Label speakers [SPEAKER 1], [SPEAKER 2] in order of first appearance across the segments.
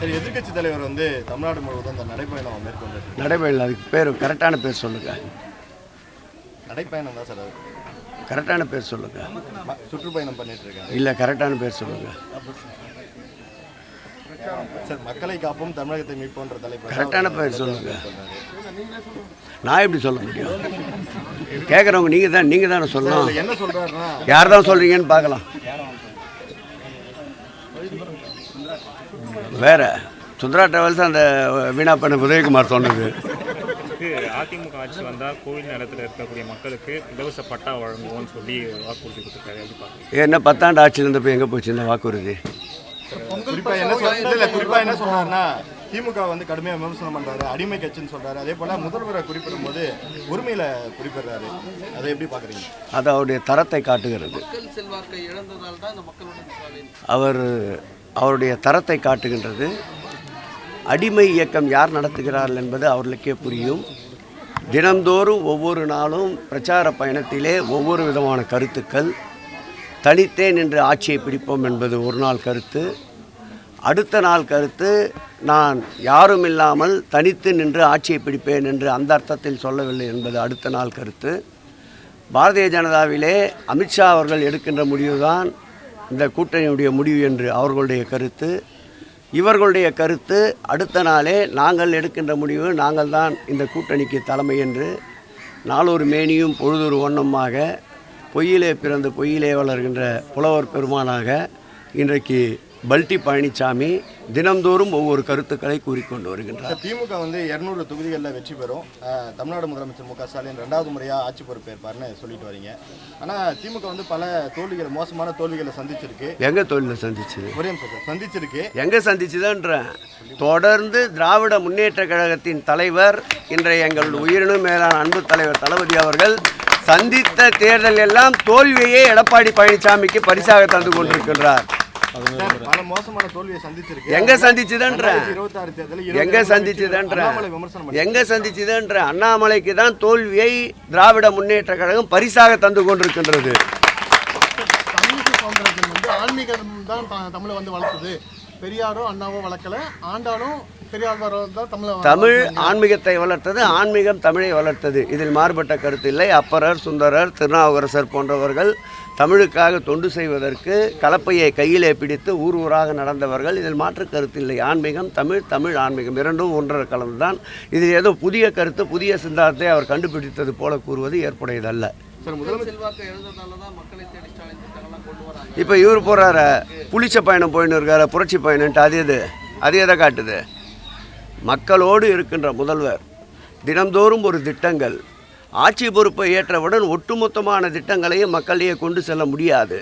[SPEAKER 1] சரி எதிர்க்கட்சி தலைவர் வந்து தமிழ்நாடு முழுவதும் இந்த நடைப்பயணம் மேற்கொண்டார்
[SPEAKER 2] நடைபயணம் அதுக்கு பேர் கரெக்டான பேர் சொல்லுங்கள்
[SPEAKER 1] நடைப்பயணம் தான் சார் அது.
[SPEAKER 2] கரெக்டான பேர் சொல்லுங்கள்
[SPEAKER 1] ம- சுற்றுப்பயணம் பண்ணிட்டு இருக்காங்க
[SPEAKER 2] இல்லை கரெக்டான பேர் சொல்லுங்கள்
[SPEAKER 1] சார் மக்களை காப்போம் தமிழகத்தை மீட்போன்ற தலைப்பு
[SPEAKER 2] கரெக்டான பேர் சொல்லுங்கள் நான் எப்படி சொல்ல முடியும்? கேட்குறவங்க நீங்கள் தான் நீங்கள் தானே சொல்லணும்
[SPEAKER 1] என்ன சொல்றாருன்னா
[SPEAKER 2] யார் தான் சொல்கிறீங்கன்னு பார்க்கலாம் வேற. சுந்தரா டிராவல்ஸ் அந்த வீணா பண்ண உதயகுமார் சொன்னது.
[SPEAKER 3] அதிமுக ஆட்சி வந்தால் கோவில் நிலத்தில் இருக்கக்கூடிய மக்களுக்கு இலவச பட்டா வழங்குவோம்னு சொல்லி வாக்குறுதி கொடுத்துருக்காரு பார்க்குறீங்க
[SPEAKER 2] என்ன பத்தாண்டு ஆட்சியில் இருந்தப்போ எங்கே போச்சு இந்த வாக்குறுதி?
[SPEAKER 1] குறிப்பா என்ன இல்ல இல்ல குறிப்பா என்ன சொல்றாருன்னா திமுக வந்து கடுமையா விமர்சனம் பண்றாரு அடிமை கட்சின்னு சொல்றாரு. அதே போல முதல்வரை குறிப்பிடும் போது உரிமையில குறிப்பிடுறாரு. அதை எப்படி பாக்குறீங்க?
[SPEAKER 2] அது அவருடைய தரத்தை காட்டுகிறது.
[SPEAKER 4] மக்கள் செல்வாக்கை இழந்ததால் தான் இந்த மக்களோட ஸ்டாலின்
[SPEAKER 2] அவர் அவருடைய தரத்தை காட்டுகின்றது. அடிமை இயக்கம் யார் நடத்துகிறார்கள் என்பது அவர்களுக்கே புரியும். தினந்தோறும் ஒவ்வொரு நாளும் பிரச்சார பயணத்திலே ஒவ்வொரு விதமான கருத்துக்கள். தனித்தே நின்று ஆட்சியை பிடிப்போம் என்பது ஒரு நாள் கருத்து. அடுத்த நாள் கருத்து நான் யாரும் இல்லாமல் தனித்து நின்று ஆட்சியை பிடிப்பேன் என்று அந்த அர்த்தத்தில் சொல்லவில்லை என்பது அடுத்த நாள் கருத்து. பாரதிய ஜனதாவிலே அமித்ஷா அவர்கள் எடுக்கின்ற முடிவுதான். இந்த கூட்டணியுடைய முடிவு என்று அவர்களுடைய கருத்து. இவர்களுடைய கருத்து அடுத்த நாளே நாங்கள் எடுக்கின்ற முடிவு நாங்கள் தான் இந்த கூட்டணிக்கு தலைமை என்று. நாளொரு மேனியும் பொழுதொரு வண்ணமாக பொய்யிலே பிறந்து பொய்யிலே வளர்கின்ற புலவர் பெருமானாக இன்றைக்கு பல்டி பழனிசாமி தினந்தோறும் ஒவ்வொரு கருத்துக்களை கூறிக்கொண்டு வருகின்றார்.
[SPEAKER 1] திமுக வந்து இருநூறு தொகுதிகளில் வெற்றி பெறும். தமிழ்நாடு முதலமைச்சர் மு க ஸ்டாலின் ரெண்டாவது முறையா ஆட்சி பொறுப்பேற்பார்னு சொல்லிட்டு வரீங்க. ஆனா திமுக வந்து பல தோல்விகள் மோசமான தோல்விகளை சந்திச்சிருக்கு.
[SPEAKER 2] எங்கே தொழிலில் சந்திச்சது
[SPEAKER 1] ஒரே சார் சந்திச்சிருக்கு.
[SPEAKER 2] எங்கே சந்திச்சுதான்றேன். தொடர்ந்து திராவிட முன்னேற்ற கழகத்தின் தலைவர் இன்றைய எங்கள் உயிரினும் மேலான அன்பு தலைவர் தளபதி அவர்கள் சந்தித்த தேர்தல் எல்லாம் தோல்வியே எடப்பாடி பழனிசாமிக்கு பரிசாக தந்து கொண்டிருக்கின்றார்.
[SPEAKER 1] பல மோசமான தோல்வியை சந்திச்சிருக்கு
[SPEAKER 2] எங்க சந்திச்சுதான்றேன்
[SPEAKER 1] இருபத்தாறு தேர்தலில்
[SPEAKER 2] எங்க சந்திச்சுதான்றேன்
[SPEAKER 1] அண்ணாமலை விமர்சனம் பண்ணி
[SPEAKER 2] எங்க சந்திச்சுதான்ற? அண்ணாமலைக்கு தான் தோல்வியை திராவிட முன்னேற்ற கழகம் பரிசாக தந்து கொண்டிருக்கின்றது.
[SPEAKER 5] தமிழ் சவுந்தரராஜன் வந்து ஆன்மீகம் தான் தமிழை வந்து வளர்த்தது. பெரியாரோ அண்ணாவோ வளர்க்கல. ஆண்டாலும் தமிழை
[SPEAKER 2] ஆன்மீகத்தை வளர்த்தது ஆன்மீகம் தமிழை வளர்த்தது. இதில் மாறுபட்ட கருத்து இல்லை. அப்பரர் சுந்தரர் திருநாவுக்கரசர் போன்றவர்கள் தமிழுக்காக தொண்டு செய்வதற்கு கலப்பையை கையிலே பிடித்து ஊர் ஊராக நடந்தவர்கள். இதில் மாற்று கருத்து இல்லை. ஆன்மீகம் தமிழ் தமிழ் ஆன்மீகம் இரண்டும் ஒன்றரை கலந்துதான். இதில் ஏதோ புதிய கருத்து புதிய சிந்தாந்தத்தை அவர் கண்டுபிடித்தது போல கூறுவது ஏற்புடையதல்ல. இப்போ இவர் போகிறார புளிச்ச பயணம் போயின்னு இருக்காரு புரட்சி பயணன்ட்டு அது எது? அது எதை காட்டுது? மக்களோடு இருக்கின்ற முதல்வர். தினந்தோறும் ஒரு திட்டங்கள். ஆட்சி பொறுப்பை ஏற்றவுடன் ஒட்டுமொத்தமான திட்டங்களையும் மக்களிடையே கொண்டு செல்ல முடியாது.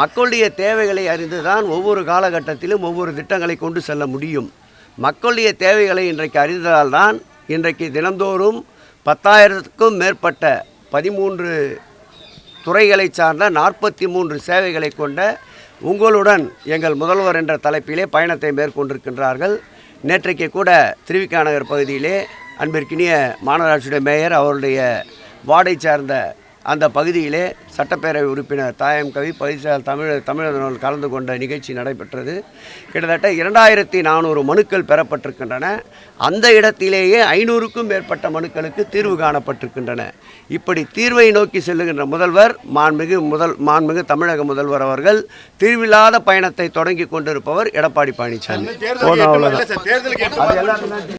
[SPEAKER 2] மக்களுடைய தேவைகளை அறிந்து தான் ஒவ்வொரு காலகட்டத்திலும் ஒவ்வொரு திட்டங்களை கொண்டு செல்ல முடியும். மக்களுடைய தேவைகளை இன்றைக்கு அறிந்ததால் தான் இன்றைக்கு தினந்தோறும் பத்தாயிரத்துக்கும் மேற்பட்ட பதிமூன்று துறைகளை சார்ந்த நாற்பத்தி மூன்று சேவைகளை கொண்ட உங்களுடன் எங்கள் முதல்வர் என்ற தலைப்பிலே பயணத்தை மேற்கொண்டிருக்கின்றார்கள். நேற்றைக்கு கூட திருவிக்கா நகர் பகுதியிலே அன்பிற்கினிய மாநகராட்சியுடைய மேயர் அவருடைய வார்டை சார்ந்த அந்த பகுதியிலே சட்டப்பேரவை உறுப்பினர் தாயம் கவி பரிசால் தமிழர் தமிழர்கள் கலந்து கொண்ட நிகழ்ச்சி நடைபெற்றது. கிட்டத்தட்ட இரண்டாயிரத்தி நானூறு மனுக்கள் பெறப்பட்டிருக்கின்றன. அந்த இடத்திலேயே ஐநூறுக்கும் மேற்பட்ட மனுக்களுக்கு தீர்வு காணப்பட்டிருக்கின்றன. இப்படி தீர்வை நோக்கி செல்லுகின்ற முதல்வர் மாண்புமிகு முதல் மாண்புமிகு தமிழக முதல்வர் அவர்கள் தீர்வில்லாத பயணத்தை தொடங்கி கொண்டிருப்பவர் எடப்பாடி பழனிசாமி.